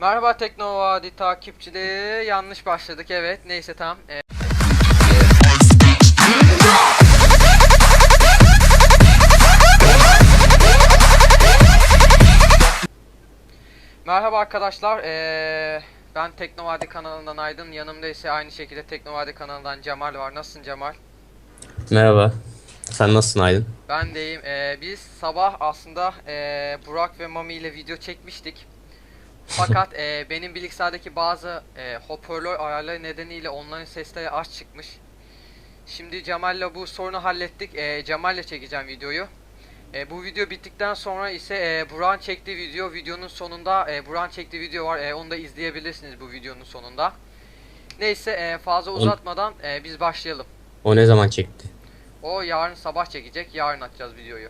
Merhaba Teknovadi takipçileri. Yanlış başladık evet. Neyse tamam. Ee, Merhaba arkadaşlar. Ee, ben Teknovadi kanalından Aydın. Yanımda ise aynı şekilde Teknovadi kanalından Cemal var. Nasılsın Cemal? Merhaba. Sen nasılsın Aydın? Ben deyim. Ee, biz sabah aslında ee, Burak ve Mami ile video çekmiştik. Fakat ee, benim bilgisayardaki bazı ee, hoparlör ayarları nedeniyle onların sesleri az çıkmış. Şimdi Cemal'le bu sorunu hallettik. Ee, Cemal'le çekeceğim videoyu. Ee, bu video bittikten sonra ise ee, Burak'ın çektiği video videonun sonunda ee, Burak'ın çektiği video var. Ee, onu da izleyebilirsiniz bu videonun sonunda. Neyse ee, fazla uzatmadan ee, biz başlayalım. O ne zaman çekti? O yarın sabah çekecek. Yarın atacağız videoyu.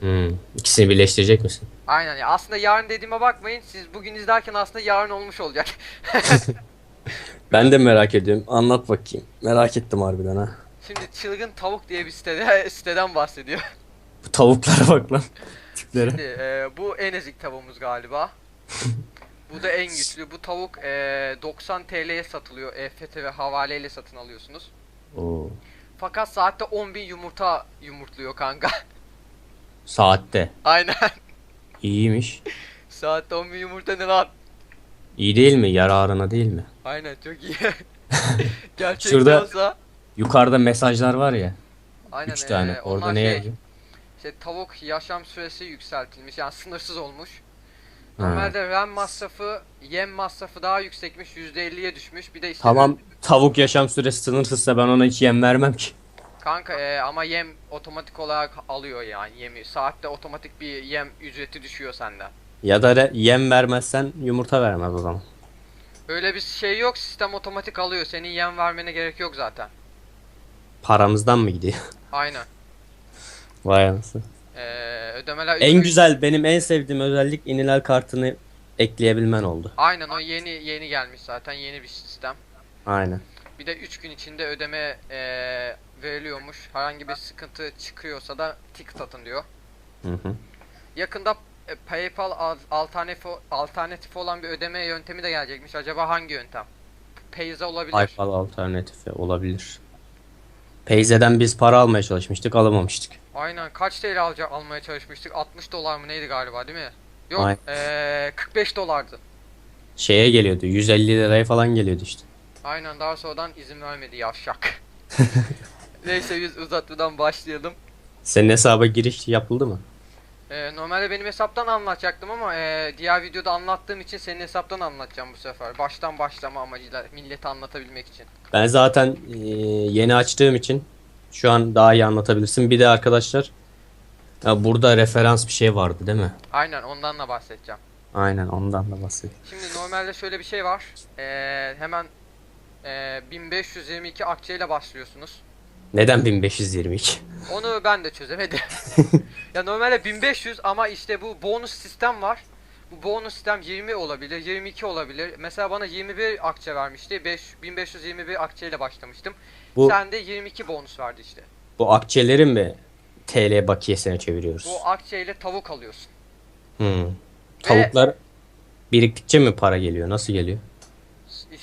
Hmm. İkisini birleştirecek misin? Aynen ya. Aslında yarın dediğime bakmayın. Siz bugün izlerken aslında yarın olmuş olacak. Ben de merak ediyorum. Anlat bakayım. Merak ettim harbiden ha. Şimdi çılgın tavuk diye bir sitede siteden bahsediyor. Bu tavuklara bak lan. Tiplere. Şimdi e, bu en ezik tavuğumuz galiba. bu da en güçlü. Bu tavuk e, 90 TL'ye satılıyor. EFT ve havaleyle satın alıyorsunuz. Oo. Fakat saatte 10.000 yumurta yumurtluyor kanka. Saatte. Aynen. İyiymiş. saatte 10.000 yumurta ne lan? İyi değil mi? Yararına değil mi? Aynen çok iyi. Gerçek Şurada- olsa. Yukarıda mesajlar var ya. Aynen. Üç tane. e, Orada ne şey, yazıyor? İşte tavuk yaşam süresi yükseltilmiş yani sınırsız olmuş. Normalde RAM masrafı, yem masrafı daha yüksekmiş %50'ye düşmüş. Bir de işte Tamam. Tavuk yaşam süresi sınırsızsa ben ona hiç yem vermem ki. Kanka e, ama yem otomatik olarak alıyor yani yemi. Saatte otomatik bir yem ücreti düşüyor senden. Ya da re- yem vermezsen yumurta vermez o zaman. Öyle bir şey yok. Sistem otomatik alıyor. Senin yem vermene gerek yok zaten. Paramızdan mı gidiyor? Aynen. Vay anasını. E, ödemeler En güzel benim en sevdiğim özellik inilal kartını ekleyebilmen oldu. Aynen o yeni yeni gelmiş zaten yeni bir sistem. Aynen. Bir de 3 gün içinde ödeme e, veriliyormuş. Herhangi bir sıkıntı çıkıyorsa da ticket atın diyor. Hı hı. Yakında e, PayPal al- alternatif alternatif olan bir ödeme yöntemi de gelecekmiş. Acaba hangi yöntem? Payza olabilir. PayPal alternatifi olabilir. Payze'den biz para almaya çalışmıştık alamamıştık. Aynen. Kaç TL alca almaya çalışmıştık? 60 dolar mı neydi galiba değil mi? Yok. Aynen. eee, 45 dolardı. Şeye geliyordu 150 liraya falan geliyordu işte. Aynen daha sonradan izin vermedi yavşak. Neyse biz uzatmadan başlayalım. Senin hesaba giriş yapıldı mı? Ee, normalde benim hesaptan anlatacaktım ama ee, diğer videoda anlattığım için senin hesaptan anlatacağım bu sefer. Baştan başlama amacıyla millete anlatabilmek için. Ben zaten e, yeni açtığım için şu an daha iyi anlatabilirsin. Bir de arkadaşlar ya burada referans bir şey vardı değil mi? Aynen ondan da bahsedeceğim. Aynen ondan da bahsedeyim. Şimdi normalde şöyle bir şey var. Ee, hemen ee, 1522 akçeyle başlıyorsunuz. Neden 1522? Onu ben de çözemedim. ya normalde 1500 ama işte bu bonus sistem var. Bu bonus sistem 20 olabilir, 22 olabilir. Mesela bana 21 akçe vermişti. 5 1521 akçeyle başlamıştım. Bu Sen de 22 bonus verdi işte. bu akçeleri mi TL bakiyesine çeviriyoruz? Bu akçeyle tavuk alıyorsun. Hmm. Tavuklar biriktikçe mi para geliyor? Nasıl geliyor?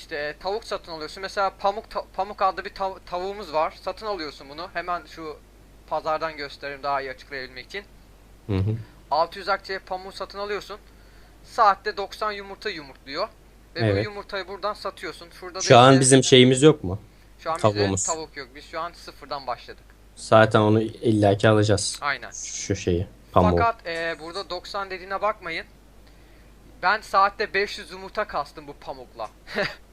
İşte e, tavuk satın alıyorsun. Mesela pamuk ta- pamuk adlı bir tav- tavuğumuz var. Satın alıyorsun bunu. Hemen şu pazardan göstereyim daha iyi açıklayabilmek için. Hı hı. 600 akçeye pamuğu satın alıyorsun. Saatte 90 yumurta yumurtluyor. Ve bu Evet. yumurtayı buradan satıyorsun. Şurada da Şu an işte- bizim şeyimiz yok mu? şu an bizde tavuğumuz. tavuk yok. Biz şu an sıfırdan başladık. Zaten onu illaki alacağız. Aynen. Şu şeyi. Pamuğu. Fakat e, burada 90 dediğine bakmayın. Ben saatte 500 yumurta kastım bu pamukla.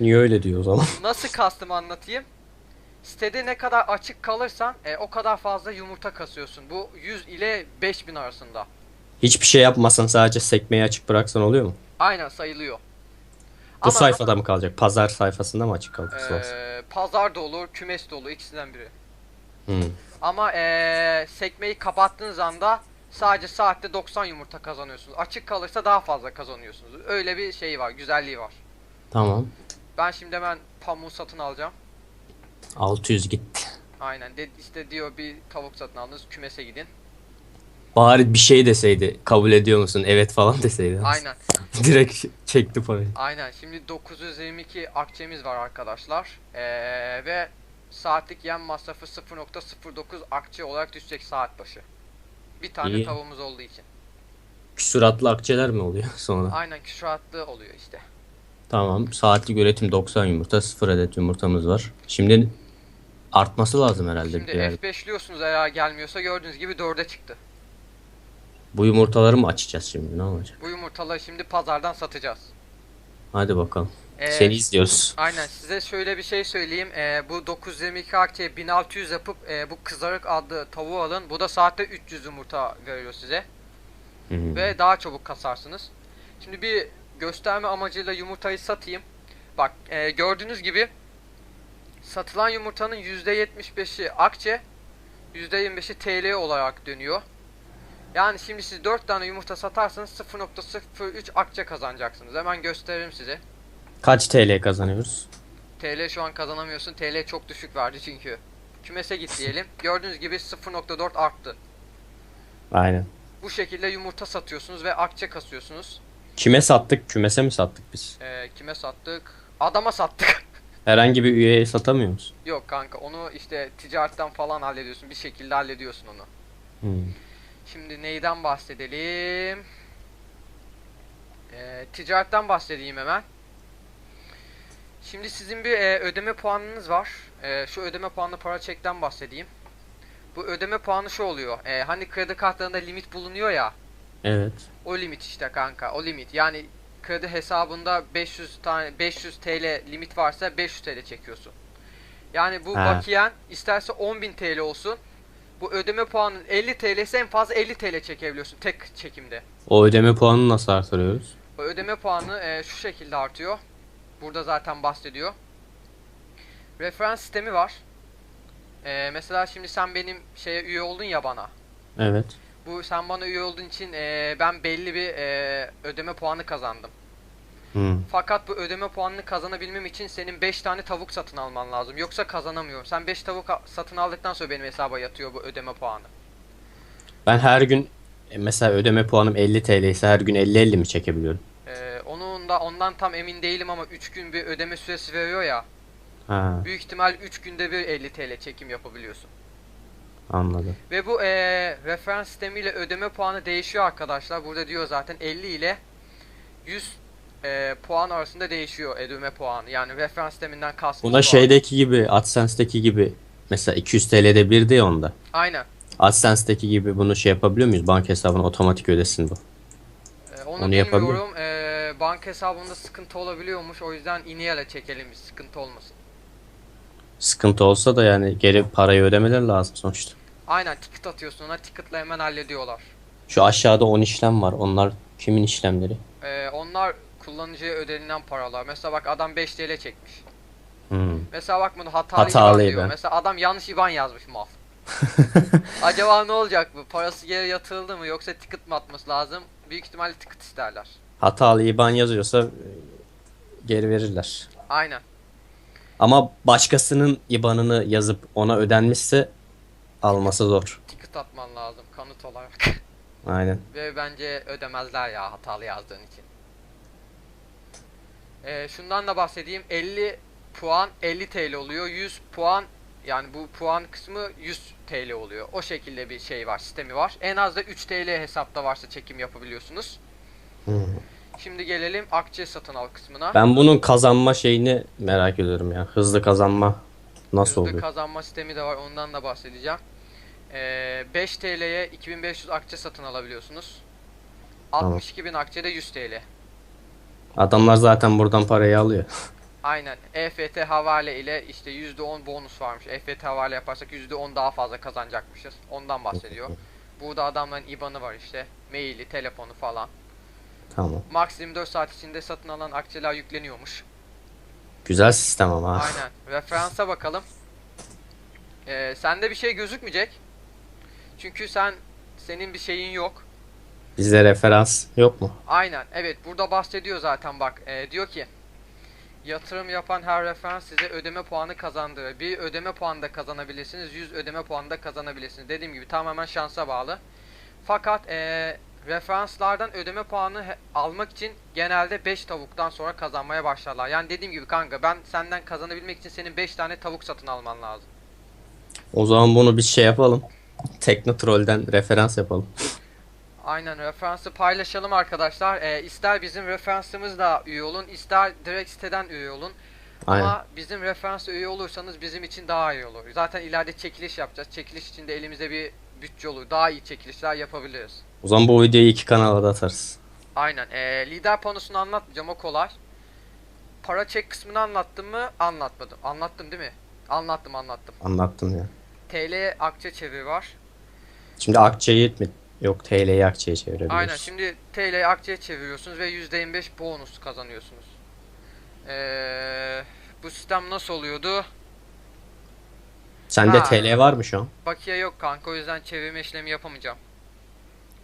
Niye öyle diyor o zaman? Nasıl kastım anlatayım. Sitede ne kadar açık kalırsan e, o kadar fazla yumurta kasıyorsun. Bu 100 ile 5000 arasında. Hiçbir şey yapmasan sadece sekmeyi açık bıraksan oluyor mu? Aynen sayılıyor. Bu Ama- sayfada mı kalacak? Pazar sayfasında mı açık kalması lazım? Ee, pazar da olur, kümes de olur ikisinden biri. Hmm. Ama ee, sekmeyi kapattığınız anda sadece saatte 90 yumurta kazanıyorsunuz. Açık kalırsa daha fazla kazanıyorsunuz. Öyle bir şey var, güzelliği var. Tamam. Ben şimdi hemen pamuğu satın alacağım. 600 gitti. Aynen. De, işte diyor bir tavuk satın aldınız, kümese gidin. Bari bir şey deseydi. Kabul ediyor musun? Evet falan deseydi. Aynen. Direkt çekti parayı. Aynen. Şimdi 922 akçemiz var arkadaşlar. Ee, ve saatlik yem masrafı 0.09 akçe olarak düşecek saat başı. Bir tane İyi. tavuğumuz olduğu için. Küsuratlı akçeler mi oluyor sonra? Aynen küsuratlı oluyor işte. Tamam. Saatlik üretim 90 yumurta. 0 adet yumurtamız var. Şimdi artması lazım herhalde. Şimdi bir yer. F5'liyorsunuz eğer gelmiyorsa gördüğünüz gibi 4'e çıktı. Bu yumurtaları mı açacağız şimdi? Ne olacak? Bu yumurtaları şimdi pazardan satacağız. Hadi bakalım. Ee, Seni izliyoruz. Aynen size şöyle bir şey söyleyeyim. Ee, bu 922 akçeye 1600 yapıp e, bu kızarık adlı tavuğu alın. Bu da saatte 300 yumurta veriyor size. Hı hı. Ve daha çabuk kasarsınız. Şimdi bir gösterme amacıyla yumurtayı satayım. Bak e, gördüğünüz gibi satılan yumurtanın %75'i akçe, %25'i TL olarak dönüyor. Yani şimdi siz 4 tane yumurta satarsanız 0.03 akçe kazanacaksınız. Hemen gösteririm size. Kaç TL kazanıyoruz? TL şu an kazanamıyorsun. TL çok düşük verdi çünkü. Kümese git diyelim. Gördüğünüz gibi 0.4 arttı. Aynen. Bu şekilde yumurta satıyorsunuz ve akçe kasıyorsunuz. Kime sattık? Kümese mi sattık biz? Ee, kime sattık? Adama sattık. Herhangi bir üyeye satamıyor musun? Yok kanka onu işte ticaretten falan hallediyorsun. Bir şekilde hallediyorsun onu. Hı. Şimdi neyden bahsedelim? Ee, ticaretten bahsedeyim hemen. Şimdi sizin bir e, ödeme puanınız var. E, şu ödeme puanlı para çekten bahsedeyim. Bu ödeme puanı şu oluyor. E, hani kredi kartlarında limit bulunuyor ya. Evet. O limit işte kanka. O limit. Yani kredi hesabında 500 tane 500 TL limit varsa 500 TL çekiyorsun. Yani bu Ha. bakiyen isterse 10.000 TL olsun. Bu ödeme puanın 50 TL ise en fazla 50 TL çekebiliyorsun tek çekimde. O ödeme puanını nasıl artırıyoruz? O ödeme puanı e, şu şekilde artıyor. Burada zaten bahsediyor. Referans sistemi var. E, mesela şimdi sen benim şeye üye oldun ya bana. Evet. Bu sen bana üye olduğun için e, ben belli bir e, ödeme puanı kazandım. Hı. Fakat bu ödeme puanını kazanabilmem için senin 5 tane tavuk satın alman lazım. Yoksa kazanamıyorum. Sen 5 tavuk satın aldıktan sonra benim hesaba yatıyor bu ödeme puanı. Ben her gün e, mesela ödeme puanım 50 TL ise her gün 50-50 mi çekebiliyorum? Ee, onun da ondan tam emin değilim ama 3 gün bir ödeme süresi veriyor ya. Ha, Büyük ihtimal 3 günde bir 50 TL çekim yapabiliyorsun. Anladım. Ve bu eee, referans sistemiyle ödeme puanı değişiyor arkadaşlar. Burada diyor zaten 50 ile 100 eee, puan arasında değişiyor ödeme puanı. Yani referans sisteminden kastımız Buna bu. şeydeki gibi AdSense'deki gibi mesela 200 TL'de bir de onda. Aynen. AdSense'deki gibi bunu şey yapabiliyor muyuz? Banka hesabına otomatik ödesin bu. Ee, onu, Onu yapabiliyor. Ee, banka hesabında sıkıntı olabiliyormuş. O yüzden ineyle çekelim biz. Sıkıntı olmasın. Sıkıntı olsa da yani geri parayı ödemeler lazım sonuçta. Aynen ticket atıyorsun ona. Ticket'la hemen hallediyorlar. Şu aşağıda 10 işlem var. Onlar kimin işlemleri? Ee, onlar kullanıcıya ödenilen paralar. Mesela bak adam 5 TL çekmiş. Hmm. Mesela bak bunu hatalı, Hatalı IBAN diyor. Mesela adam yanlış IBAN yazmış mal. Acaba ne olacak bu? Parası geri yatırıldı mı yoksa ticket mi atması lazım? Büyük ihtimalle ticket isterler. Hatalı IBAN yazıyorsa e, geri verirler. Aynen. Ama başkasının IBAN'ını yazıp ona ödenmişse alması zor. Ticket atman lazım kanıt olarak. Aynen. Ve bence ödemezler ya hatalı yazdığın için. Ee, şundan da bahsedeyim. 50 puan 50 TL oluyor. 100 puan yani bu puan kısmı 100 TL oluyor. O şekilde bir şey var, sistemi var. En az da 3 TL hesapta varsa çekim yapabiliyorsunuz. Hmm. Şimdi gelelim akçe satın al kısmına. Ben bunun kazanma şeyini merak ediyorum ya. Hızlı kazanma nasıl oluyor? kazanma sistemi de var. Ondan da bahsedeceğim. Ee, 5 TL'ye 2500 akçe satın alabiliyorsunuz. Tamam. 62.000 akçe de 100 TL. Adamlar zaten buradan parayı alıyor. Aynen. EFT havale ile işte %10 bonus varmış. EFT havale yaparsak %10 daha fazla kazanacakmışız. Ondan bahsediyor. Burada adamların IBAN'ı var işte. Maili, telefonu falan. Tamam. Max 24 saat içinde satın alan akçeler yükleniyormuş. Güzel sistem ama. Aynen. Referansa bakalım. Ee, sende bir şey gözükmeyecek. Çünkü sen senin bir şeyin yok. Bizde referans yok mu? Aynen. Evet burada bahsediyor zaten bak. Ee, diyor ki yatırım yapan her referans size ödeme puanı kazandırır. Bir ödeme puanı da kazanabilirsiniz. 100 ödeme puanı da kazanabilirsiniz. Dediğim gibi tamamen şansa bağlı. Fakat ee, referanslardan ödeme puanı almak için genelde 5 tavuktan sonra kazanmaya başlarlar. Yani dediğim gibi kanka ben senden kazanabilmek için senin 5 tane tavuk satın alman lazım. O zaman bunu bir şey yapalım. Teknotroll'den referans yapalım. Aynen referansı paylaşalım arkadaşlar. Ee, ister bizim referansımızla üye olun, ister direkt siteden üye olun. Aynen. Ama bizim referansa üye olursanız bizim için daha iyi olur. Zaten ileride çekiliş yapacağız. Çekiliş için de elimizde bir bütçe olur. Daha iyi çekilişler yapabiliriz. O zaman bu videoyu iki kanala da atarız. Aynen. Ee, lider panosunu anlatmayacağım o kolay. Para çek kısmını anlattım mı? Anlatmadım. Anlattım değil mi? Anlattım anlattım. Anlattım ya. TL akçe çeviri var. Şimdi akçeyi mi? Yok TL'yi akçeye çevirebiliriz. Aynen şimdi TL akçeye çeviriyorsunuz ve %25 bonus kazanıyorsunuz. Ee, bu sistem nasıl oluyordu? Sende Ha. TL var mı şu an? Bakiye yok kanka o yüzden çevirme işlemi yapamayacağım.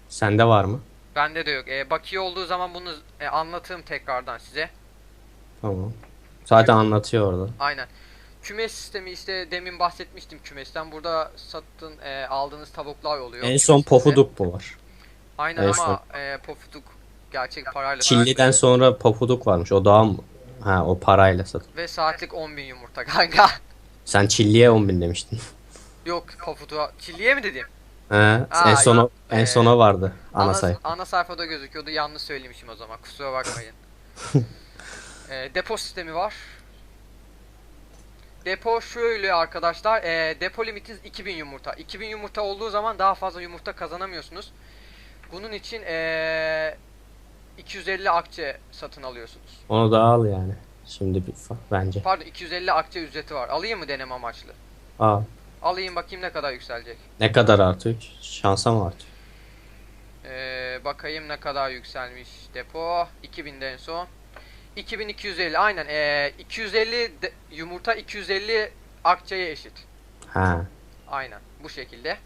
Sende var mı? Bende de yok. Ee, bakiye olduğu zaman bunu e, anlatırım tekrardan size. Tamam. Zaten anlatıyor orada. Aynen. Kümes sistemi işte demin bahsetmiştim kümesten. Burada sattın e, aldığınız tavuklar oluyor. En son pofuduk mu var? Aynen en ama e, pofuduk gerçek parayla Çilli'den sonra pofuduk varmış. O daha mı? Ha o parayla satın. ve saatlik 10.000 yumurta kanka. Sen Çilli'ye 10 bin demiştin. yok pofuduğa. Çilliye mi dedim? He, Aa, en sona yok. en Ee, sona vardı ana, sayfa. ana sayfada gözüküyordu. Yanlış söylemişim o zaman. Kusura bakmayın. e, depo sistemi var. Depo şöyle arkadaşlar. E, depo limitiniz 2000 yumurta. 2000 yumurta olduğu zaman daha fazla yumurta kazanamıyorsunuz. Bunun için e, 250 akçe satın alıyorsunuz. Onu da al yani. Şimdi bir bence. Pardon 250 akçe ücreti var. Alayım mı deneme amaçlı? Al. Alayım bakayım ne kadar yükselecek. Ne kadar artıyor? ki? Şansa mı artıyor? Ee, bakayım ne kadar yükselmiş depo. 2000'den en son. 2250 aynen. Ee, 250 de- yumurta 250 akçeye eşit. Ha. Aynen bu şekilde.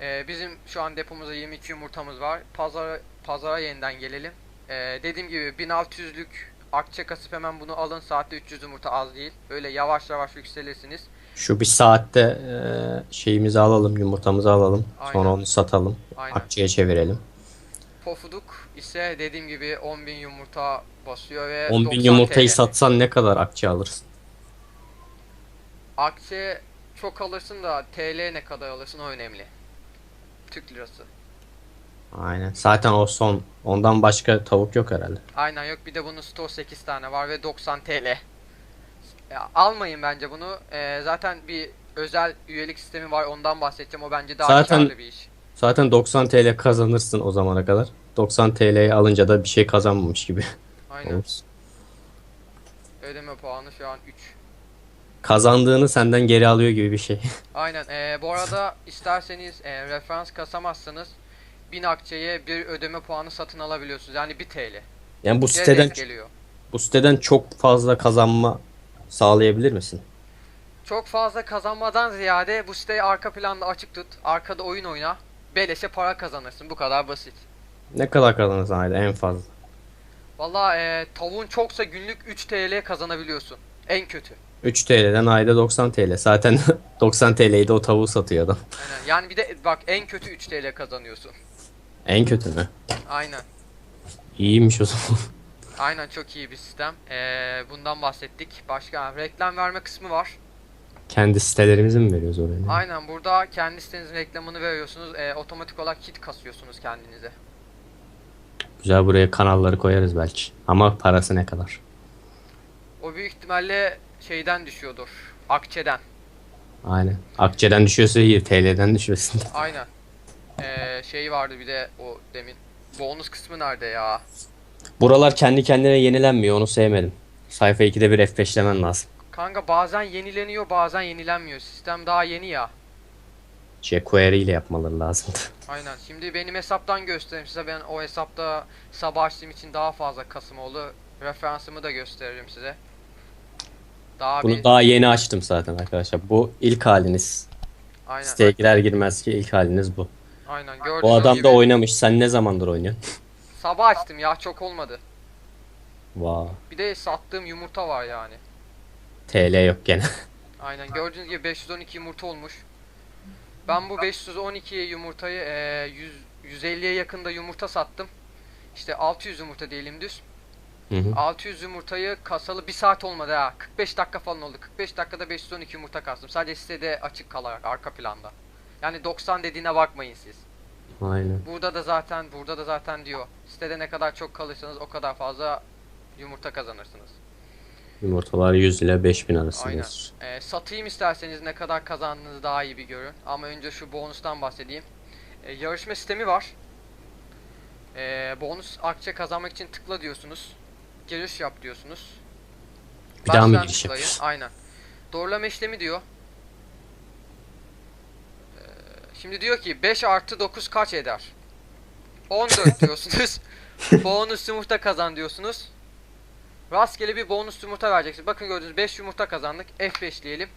Ee, bizim şu an depomuzda 22 yumurtamız var. Pazara pazara yeniden gelelim. Ee, dediğim gibi 1600'lük akçe kasıp hemen bunu alın. Saatte 300 yumurta az değil. Böyle yavaş yavaş yükselirsiniz. Şu bir saatte e, şeyimizi alalım, yumurtamızı alalım. Sonra Aynen. onu satalım. Aynen. Akçeye çevirelim. Pofuduk ise dediğim gibi 10.000 yumurta basıyor ve 10 bin 90 yumurtayı TL. satsan ne kadar akçe alırsın? Akçe çok alırsın da TL ne kadar alırsın o önemli. Türk lirası. Aynen. Zaten o son. Ondan başka tavuk yok herhalde. Aynen yok bir de bunun store 8 tane var ve 90 TL. Ya, almayın bence bunu. Ee, zaten bir özel üyelik sistemi var ondan bahsedeceğim. O bence daha Zaten- bir iş. Zaten 90 TL kazanırsın o zamana kadar. 90 TL'yi alınca da bir şey kazanmamış gibi Aynen. olursun. Ödeme puanı şu an 3. Kazandığını senden geri alıyor gibi bir şey. Aynen. Ee, bu arada isterseniz e, referans kasamazsanız 1000 akçeye bir ödeme puanı satın alabiliyorsunuz. Yani 1 TL. Yani bu Size siteden denk geliyor. bu siteden çok fazla kazanma sağlayabilir misin? Çok fazla kazanmadan ziyade bu siteyi arka planda açık tut. Arkada oyun oyna. Beleşe para kazanırsın. Bu kadar basit. Ne kadar kazanırsın ayda en fazla? Valla e, tavuğun çoksa günlük 3 TL kazanabiliyorsun. En kötü. 3 TL'den ayda 90 TL. Zaten 90 TL'yi de o tavuğu satıyor adam. Aynen. Yani bir de bak en kötü 3 TL kazanıyorsun. En kötü mü? Aynen. İyiymiş o zaman. Aynen çok iyi bir sistem. E, bundan bahsettik. Başka reklam verme kısmı var. Kendi sitelerimizi mi veriyoruz oraya? Aynen burada kendi sitenizin reklamını veriyorsunuz. E, otomatik olarak kit kasıyorsunuz kendinize. Güzel buraya kanalları koyarız belki. Ama parası ne kadar? O büyük ihtimalle şeyden düşüyordur. Akçeden. Aynen. Akçeden düşüyorsa iyi. TL'den düşmesin. Aynen. Ee, şey vardı bir de o demin. Bonus kısmı nerede ya? Buralar kendi kendine yenilenmiyor. Onu sevmedim. Sayfa 2'de bir F5'lemen lazım. Kanka bazen yenileniyor bazen yenilenmiyor. Sistem daha yeni ya. jQuery ile yapmaları lazımdı. Aynen. Şimdi benim hesaptan göstereyim size. Ben o hesapta sabah açtığım için daha fazla Kasım oldu. Referansımı da gösteririm size. Daha Bunu bir... daha yeni açtım zaten arkadaşlar. Bu ilk haliniz. Aynen. Siteye girer girmez ki ilk haliniz bu. Aynen. Gördüğünüz Bu adam gibi. da oynamış. Sen ne zamandır oynuyorsun? Sabah açtım ya çok olmadı. Vay. Bir de sattığım yumurta var yani. TL yok gene. Aynen. Gördüğünüz gibi 512 yumurta olmuş. Ben bu 512 yumurtayı eee 100 150'ye yakında yumurta sattım. İşte 600 yumurta diyelim düz. Hı hı. 600 yumurtayı kasalı bir saat olmadı ha. 45 dakika falan oldu. 45 dakikada 512 yumurta kastım. Sadece sitede açık kalarak arka planda. Yani 90 dediğine bakmayın siz. Aynen. Burada da zaten burada da zaten diyor. Sitede ne kadar çok kalırsanız o kadar fazla yumurta kazanırsınız. Yumurtalar 100 ile 5000 arası. Aynen. Ee, satayım isterseniz ne kadar kazandığınızı daha iyi bir görün. Ama önce şu bonustan bahsedeyim. Ee, yarışma sistemi var. Ee, bonus akçe kazanmak için tıkla diyorsunuz. Giriş yap diyorsunuz. Bir daha mı Baştan giriş tıklayın. yapıyorsun? Aynen. Doğrulama işlemi diyor. Ee, şimdi diyor ki 5 artı 9 kaç eder? 14 diyorsunuz. bonus yumurta kazan diyorsunuz. Rastgele bir bonus yumurta vereceksiniz. Bakın gördünüz 5 yumurta kazandık. F5 diyelim.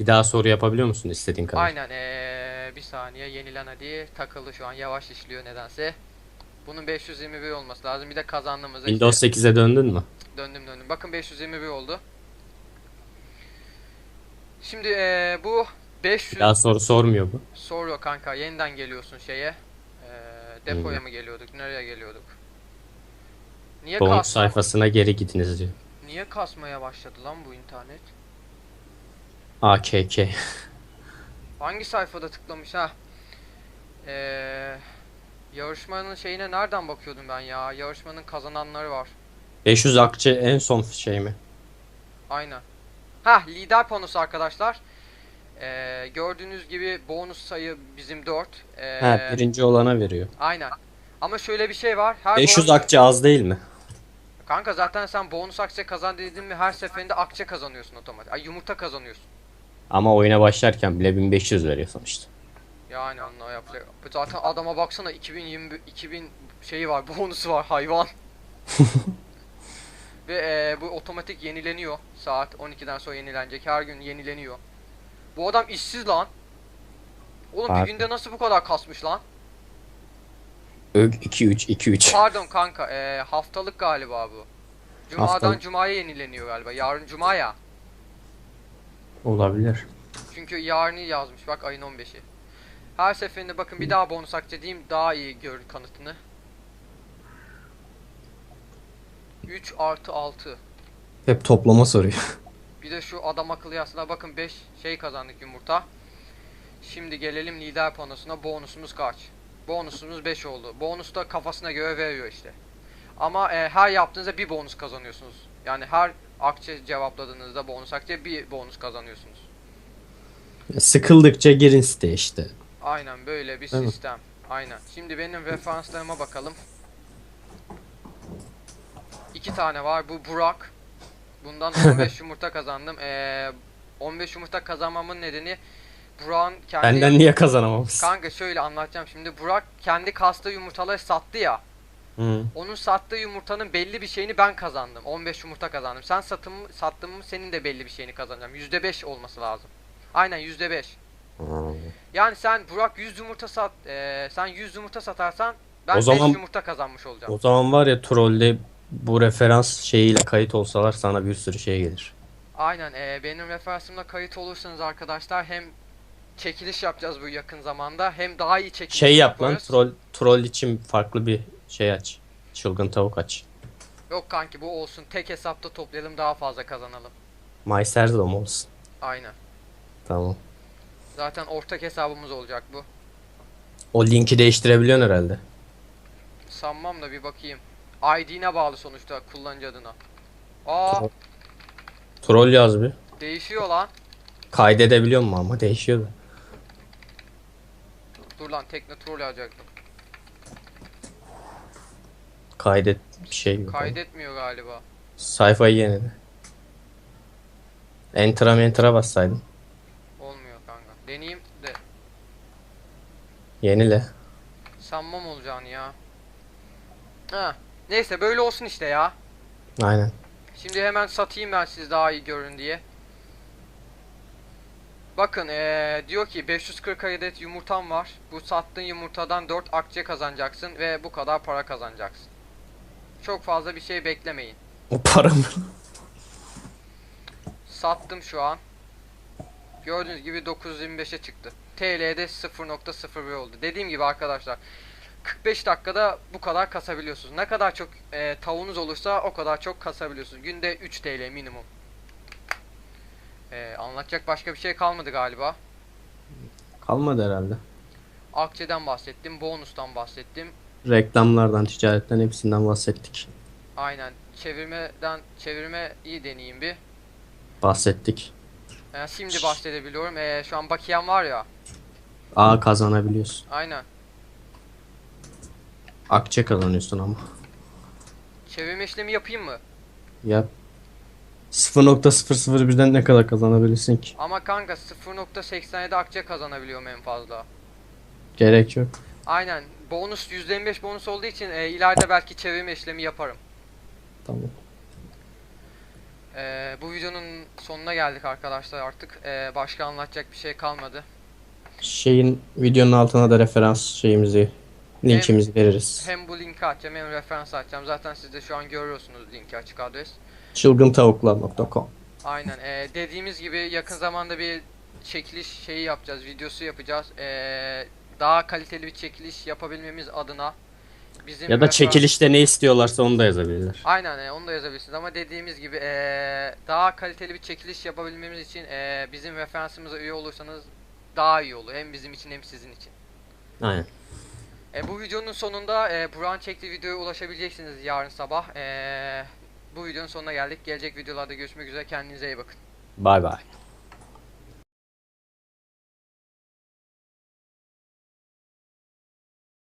Bir daha soru yapabiliyor musun istediğin kadar? Aynen ee, bir saniye yenilen hadi takıldı şu an yavaş işliyor nedense. Bunun 521 olması lazım. Bir de kazandığımızda işte- Windows 8'e döndün mü? Döndüm döndüm. Bakın 521 oldu. Şimdi eee, bu 500 Bir daha soru sormuyor bu. soruyor kanka. Yeniden geliyorsun şeye. Eee, depoya Hı. mı geliyorduk? Nereye geliyorduk? Niye Bonus kas sayfasına geri gidiniz diyor. Niye kasmaya başladı lan bu internet? AKK. Hangi sayfada tıklamış ha? Eee yarışmanın şeyine nereden bakıyordum ben ya? Yarışmanın kazananları var. 500 akçe en son şey mi? Aynen. Ha lider panosu arkadaşlar. Ee, gördüğünüz gibi bonus sayı bizim 4. Ee, Ha birinci olana veriyor. Aynen. Ama şöyle bir şey var. Her 500 bonus- akçe az değil mi? Kanka zaten sen bonus akçe kazan dedin mi her seferinde akçe kazanıyorsun otomatik. Ay yumurta kazanıyorsun. Ama oyuna başlarken bile 1500 veriyor sonuçta. Yani onunla yapacak. Zaten adama baksana 2020 2000 şeyi var, bonusu var hayvan. Ve ee, bu otomatik yenileniyor. Saat 12'den sonra yenilenecek. Her gün yenileniyor. Bu adam işsiz lan. Oğlum bir Harbi. günde nasıl bu kadar kasmış lan? ÖG 2-3 2-3. Pardon kanka, ee, haftalık galiba bu. Cuma'dan Haftalık. Cuma'ya yenileniyor galiba. Yarın Cuma ya. Olabilir. Çünkü yarını yazmış bak ayın 15'i. Her seferinde bakın bir daha bonus akçe diyeyim daha iyi görün kanıtını. 3 artı 6. Hep toplama soruyor. Bir de şu adam akıllı yazsınlar. Bakın 5 şey kazandık yumurta. Şimdi gelelim lider panosuna. Bonusumuz kaç? Bonusumuz 5 oldu. Bonus da kafasına göre veriyor işte. Ama e, her yaptığınızda bir bonus kazanıyorsunuz. Yani her akçe cevapladığınızda bonus akçe bir bonus kazanıyorsunuz. Sıkıldıkça girin siteye işte. Aynen böyle bir Değil mi? sistem. Aynen. Şimdi benim referanslarıma bakalım. İki tane var. Bu Burak. Bundan 15 yumurta kazandım. Ee, 15 yumurta kazanmamın nedeni Burak'ın kendi... Benden niye kazanamamışsın? Kanka şöyle anlatacağım şimdi. Burak kendi kastığı yumurtaları sattı ya. Hı. Onun sattığı yumurtanın belli bir şeyini ben kazandım. 15 yumurta kazandım. Sen satım sattın mı senin de belli bir şeyini kazanacağım. %5 olması lazım. Aynen %5. Yani sen Burak 100 yumurta sat, eee, sen 100 yumurta satarsan ben O 5 zaman- yumurta kazanmış olacağım. O zaman var ya trollde bu referans şeyiyle kayıt olsalar sana bir sürü şey gelir. Aynen eee, benim referansımla kayıt olursanız arkadaşlar hem çekiliş yapacağız bu yakın zamanda hem daha iyi çekiliş Şey yap lan yaparız. troll troll için farklı bir şey aç. Çılgın tavuk aç. Yok kanki bu olsun tek hesapta toplayalım daha fazla kazanalım. MySerdom olsun. Aynen. Tamam. Zaten ortak hesabımız olacak bu. O linki değiştirebiliyorsun herhalde. Sanmam da bir bakayım. ID'ne bağlı sonuçta kullanıcı adına. Aa. Troll yaz bir. değişiyor lan. Kaydedebiliyor mu ama değişiyor da. Dur lan tekne troll alacaktım. Kaydet bir şey yok. Kaydetmiyor galiba. Sayfayı yenile. Enter'a enter'a bassaydın. Olmuyor kanka. Deneyeyim de Yenile. sanmam olacağını ya. Ha. Neyse böyle olsun işte ya. Aynen. Şimdi hemen satayım ben siz daha iyi görün diye. Bakın eee, diyor ki 540 adet yumurtam var. Bu sattığın yumurtadan 4 akçe kazanacaksın ve bu kadar para kazanacaksın. Çok fazla bir şey beklemeyin. O para mı? Sattım şu an. Gördüğünüz gibi 925'e çıktı. TL'de 0.01 oldu. Dediğim gibi arkadaşlar 45 dakikada bu kadar kasabiliyorsunuz. Ne kadar çok e, tavuğunuz olursa o kadar çok kasabiliyorsunuz. Günde 3 TL minimum. E, anlatacak başka bir şey kalmadı galiba. Kalmadı herhalde. Akçeden bahsettim, bonustan bahsettim. Reklamlardan, ticaretten hepsinden bahsettik. Aynen. Çevirmeden çevirme iyi deneyeyim bir. Bahsettik. E, şimdi bahsedebiliyorum. E, şu an bakiyem var ya. A kazanabiliyorsun. Aynen. Akçe kazanıyorsun ama. Çevirme işlemi yapayım mı? Yap. 0.001'den ne kadar kazanabilirsin ki? Ama kanka 0.87 akçe kazanabiliyorum en fazla. Gerek yok. Aynen. Bonus %25 bonus olduğu için e, ileride belki çevirme işlemi yaparım. Tamam. E, bu videonun sonuna geldik arkadaşlar artık. E, başka anlatacak bir şey kalmadı. Şeyin videonun altına da referans şeyimizi linkimizi veririz. Hem bu linki atacağım hem referans atacağım. Zaten siz de şu an görüyorsunuz linki açık adres. Çılgıntavuklar.com Aynen. e, dediğimiz gibi yakın zamanda bir çekiliş şeyi yapacağız. Videosu yapacağız. E, daha kaliteli bir çekiliş yapabilmemiz adına bizim Ya da çekilişte ne istiyorlarsa onu da yazabilirler. Aynen e, onu da yazabilirsiniz ama dediğimiz gibi e, daha kaliteli bir çekiliş yapabilmemiz için e, bizim referansımıza üye olursanız daha iyi olur. Hem bizim için hem sizin için. Aynen. E, bu videonun sonunda e, Burak'ın çektiği videoya ulaşabileceksiniz yarın sabah. E, bu videonun sonuna geldik. Gelecek videolarda görüşmek üzere. Kendinize iyi bakın. Bay bay.